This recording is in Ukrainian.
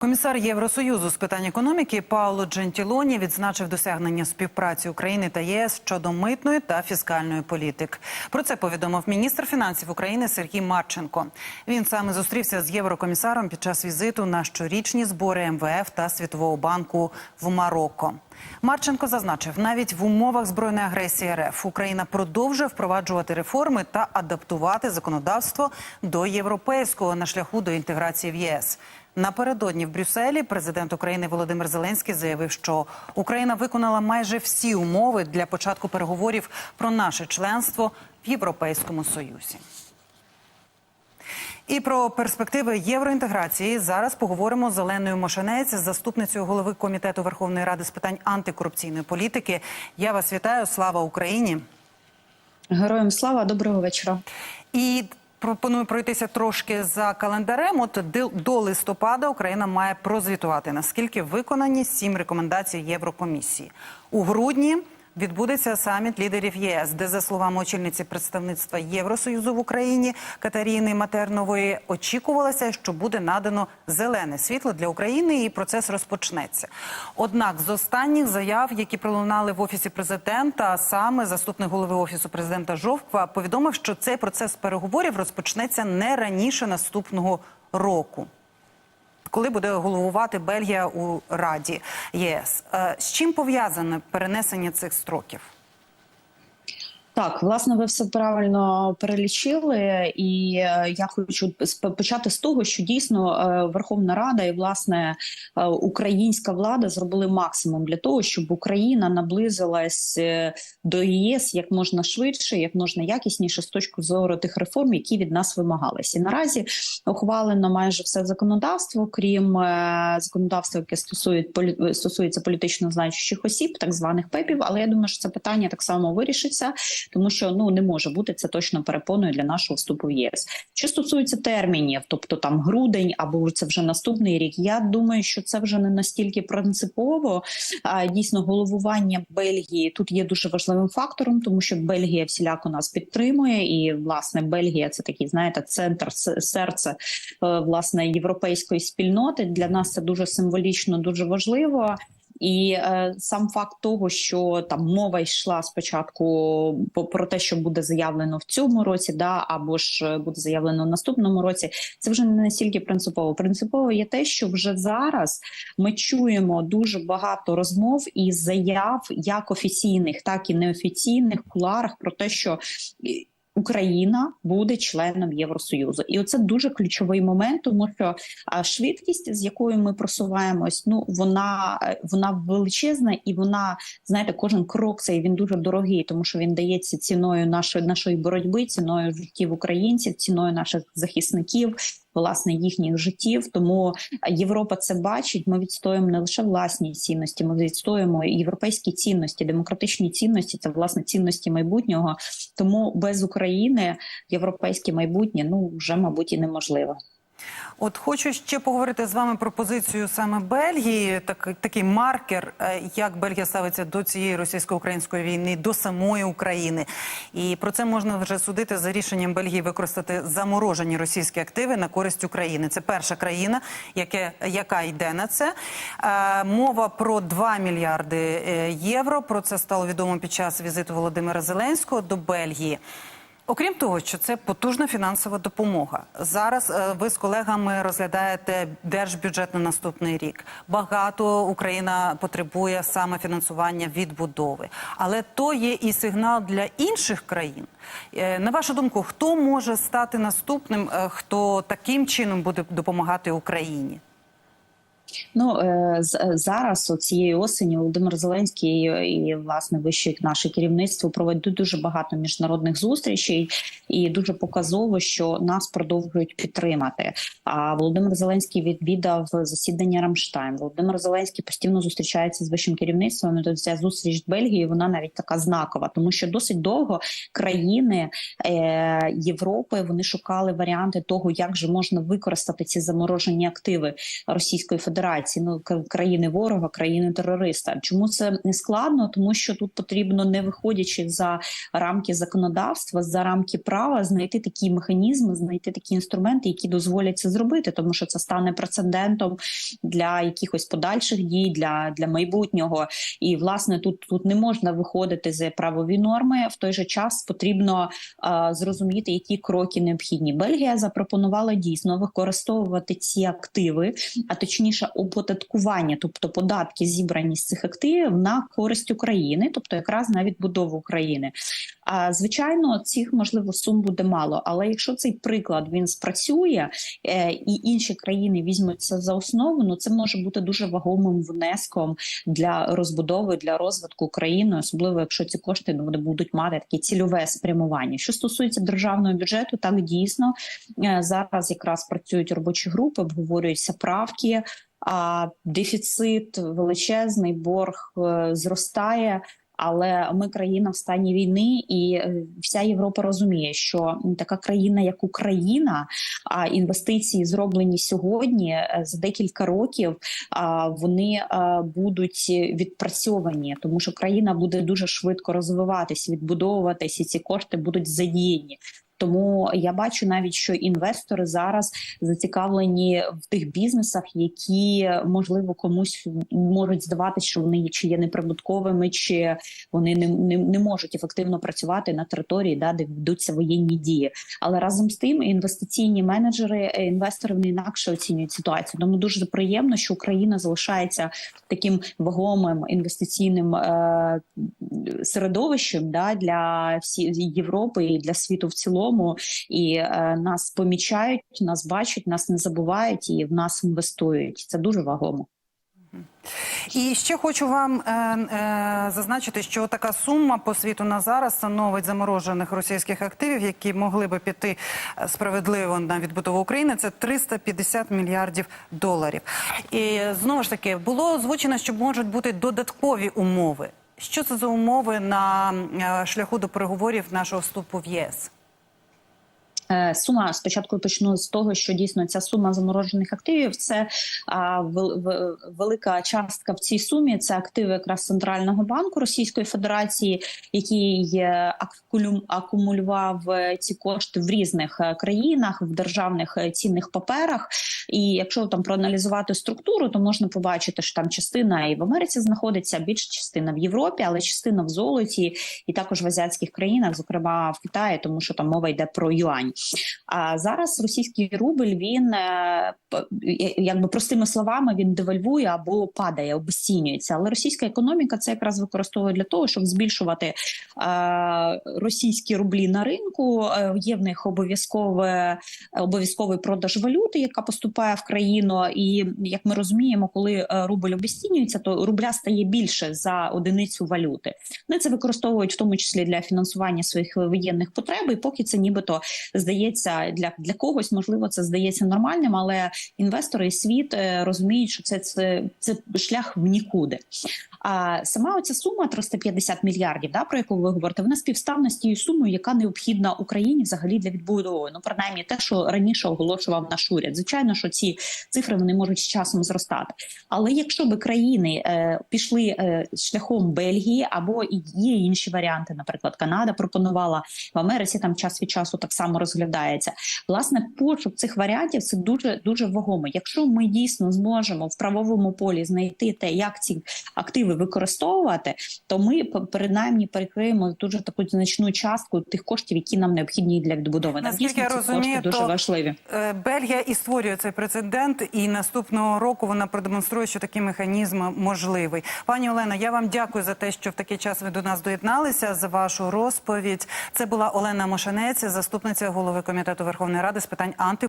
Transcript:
Комісар Євросоюзу з питань економіки Пауло Джентілоні відзначив досягнення співпраці України та єС щодо митної та фіскальної політик. Про це повідомив міністр фінансів України Сергій Марченко. Він саме зустрівся з єврокомісаром під час візиту на щорічні збори МВФ та Світового банку в Марокко. Марченко зазначив, навіть в умовах збройної агресії РФ Україна продовжує впроваджувати реформи та адаптувати законодавство до європейського на шляху до інтеграції в ЄС. Напередодні в Брюсселі президент України Володимир Зеленський заявив, що Україна виконала майже всі умови для початку переговорів про наше членство в Європейському Союзі. І про перспективи євроінтеграції зараз поговоримо з Оленою Мошенець, заступницею голови комітету Верховної Ради з питань антикорупційної політики. Я вас вітаю. Слава Україні! Героям слава, доброго вечора. І пропоную пройтися трошки за календарем. От до листопада Україна має прозвітувати наскільки виконані сім рекомендацій Єврокомісії у грудні. Відбудеться саміт лідерів ЄС, де за словами очільниці представництва Євросоюзу в Україні Катерини Матернової очікувалося, що буде надано зелене світло для України, і процес розпочнеться. Однак, з останніх заяв, які пролунали в офісі президента, саме заступник голови офісу президента Жовква повідомив, що цей процес переговорів розпочнеться не раніше наступного року коли буде головувати Бельгія у Раді ЄС. З чим пов'язане перенесення цих строків? Так, власне, ви все правильно перелічили, і я хочу почати з того, що дійсно Верховна Рада і власне українська влада зробили максимум для того, щоб Україна наблизилась до ЄС як можна швидше, як можна якісніше з точки зору тих реформ, які від нас вимагалися. І наразі ухвалено майже все законодавство, крім законодавства, яке стосує стосується політично значущих осіб, так званих ПЕПів. Але я думаю, що це питання так само вирішиться тому що ну не може бути це точно перепоною для нашого вступу в ЄС. Що стосується термінів, тобто там грудень або це вже наступний рік. Я думаю, що це вже не настільки принципово. А дійсно головування Бельгії тут є дуже важливим фактором, тому що Бельгія всіляко нас підтримує, і власне Бельгія це такий, знаєте, центр серце власне європейської спільноти. Для нас це дуже символічно, дуже важливо. І е, сам факт того, що там мова йшла спочатку про те, що буде заявлено в цьому році, да або ж буде заявлено в наступному році, це вже не настільки принципово. Принципово є те, що вже зараз ми чуємо дуже багато розмов і заяв, як офіційних, так і неофіційних куларах про те, що Україна буде членом Євросоюзу, і оце дуже ключовий момент, тому що швидкість, з якою ми просуваємось, ну вона вона величезна, і вона знаєте, кожен крок цей він дуже дорогий, тому що він дається ціною нашої нашої боротьби, ціною життів українців, ціною наших захисників. Власне їхніх життів, тому Європа це бачить. Ми відстоюємо не лише власні цінності, ми відстоюємо європейські цінності, демократичні цінності. Це власне цінності майбутнього. Тому без України європейське майбутнє ну вже мабуть і неможливо. От хочу ще поговорити з вами про позицію саме Бельгії, так, такий маркер, як Бельгія ставиться до цієї російсько-української війни, до самої України. І про це можна вже судити за рішенням Бельгії використати заморожені російські активи на користь України. Це перша країна, яке, яка йде на це. Е, мова про 2 мільярди євро. Про це стало відомо під час візиту Володимира Зеленського до Бельгії. Окрім того, що це потужна фінансова допомога. Зараз е, ви з колегами розглядаєте держбюджет на наступний рік. Багато Україна потребує саме фінансування відбудови, але то є і сигнал для інших країн. Е, на вашу думку, хто може стати наступним, е, хто таким чином буде допомагати Україні? Ну зараз цієї осені Володимир Зеленський і власне вище наше керівництво проведуть дуже багато міжнародних зустрічей, і дуже показово, що нас продовжують підтримати. А Володимир Зеленський відвідав засідання Рамштайн. Володимир Зеленський постійно зустрічається з вищим керівництвом. То ця зустріч з Бельгії вона навіть така знакова, тому що досить довго країни е, Європи вони шукали варіанти того, як же можна використати ці заморожені активи Російської Федерації Федерації, ну країни ворога, країни терориста. Чому це не складно? Тому що тут потрібно, не виходячи за рамки законодавства, за рамки права, знайти такі механізми, знайти такі інструменти, які дозволять це зробити, тому що це стане прецедентом для якихось подальших дій, для, для майбутнього. І власне тут, тут не можна виходити за правові норми. В той же час потрібно а, зрозуміти, які кроки необхідні. Бельгія запропонувала дійсно використовувати ці активи, а точніше, оподаткування, тобто податки, зібрані з цих активів на користь України, тобто якраз на відбудову України. А звичайно, цих можливо сум буде мало. Але якщо цей приклад він спрацює е, і інші країни візьмуть це за основу, ну це може бути дуже вагомим внеском для розбудови для розвитку України, особливо якщо ці кошти ну, вони будуть мати таке цільове спрямування. Що стосується державного бюджету, так дійсно е, зараз якраз працюють робочі групи, обговорюються правки. А дефіцит величезний, борг е, зростає. Але ми країна в стані війни, і е, вся Європа розуміє, що така країна, як Україна, а інвестиції зроблені сьогодні е, за декілька років. А вони будуть відпрацьовані, тому що країна буде дуже швидко розвиватись, відбудовуватись, і ці кошти будуть задіяні. Тому я бачу навіть, що інвестори зараз зацікавлені в тих бізнесах, які можливо комусь можуть здаватися, що вони чи є неприбутковими, чи вони не, не, не можуть ефективно працювати на території, да, де ведуться воєнні дії. Але разом з тим інвестиційні менеджери, е, інвестори вони інакше оцінюють ситуацію. Тому дуже приємно, що Україна залишається таким вагомим інвестиційним е, середовищем да, для всієї Європи і для світу в цілому. І е, нас помічають, нас бачать, нас не забувають і в нас інвестують. Це дуже вагомо. І ще хочу вам е, е, зазначити, що така сума по світу на зараз становить заморожених російських активів, які могли би піти е, справедливо на відбудову України. Це 350 мільярдів доларів. І знову ж таки було озвучено, що можуть бути додаткові умови. Що це за умови на е, шляху до переговорів нашого вступу в ЄС? Е, Сума спочатку почну з того, що дійсно ця сума заморожених активів це а, вел- в- велика частка в цій сумі. Це активи якраз центрального банку Російської Федерації, який акумулював е, ці кошти в різних е, країнах в державних цінних паперах. І якщо там проаналізувати структуру, то можна побачити, що там частина і в Америці знаходиться, більша частина в Європі, але частина в золоті, і також в азіатських країнах, зокрема в Китаї, тому що там мова йде про юань. А зараз російський рубль він е, якби простими словами він девальвує або падає, обесцінюється. Але російська економіка це якраз використовує для того, щоб збільшувати е, російські рублі на ринку. Е, Є в них обов'язкове обов'язковий продаж валюти, яка поступає в країну. І як ми розуміємо, коли рубль обесцінюється, то рубля стає більше за одиницю валюти. Вони це використовують в тому числі для фінансування своїх воєнних потреб. І поки це нібито здається для, для когось, можливо, це здається нормальним, але інвестори і світ е, розуміють, що це, це, це шлях в нікуди. А сама оця сума 350 мільярдів, да, про яку ви говорите, вона співставна з тією сумою, яка необхідна Україні взагалі для відбудови. Ну, принаймні, те, що раніше оголошував наш уряд. Звичайно, що ці цифри вони можуть з часом зростати. Але якщо би країни е, пішли е, шляхом Бельгії або і є інші варіанти, наприклад, Канада пропонувала в Америці, там час від часу так само розглядається. Власне, пошук цих варіантів це дуже дуже вагомо. Якщо ми дійсно зможемо в правовому полі знайти те, як ці активи використовувати, то ми принаймні перекриємо дуже таку значну частку тих коштів, які нам необхідні для відбудови. Наскільки дійсно я розумію, кошти дуже важливі. Е, Бельгія і створює цей прецедент, і наступного року вона продемонструє, що такий механізм можливий. Пані Олена, я вам дякую за те, що в такий час ви до нас доєдналися за вашу розповідь. Це була Олена Мошенець, заступниця голови комітету Верховної Ради з питань анти.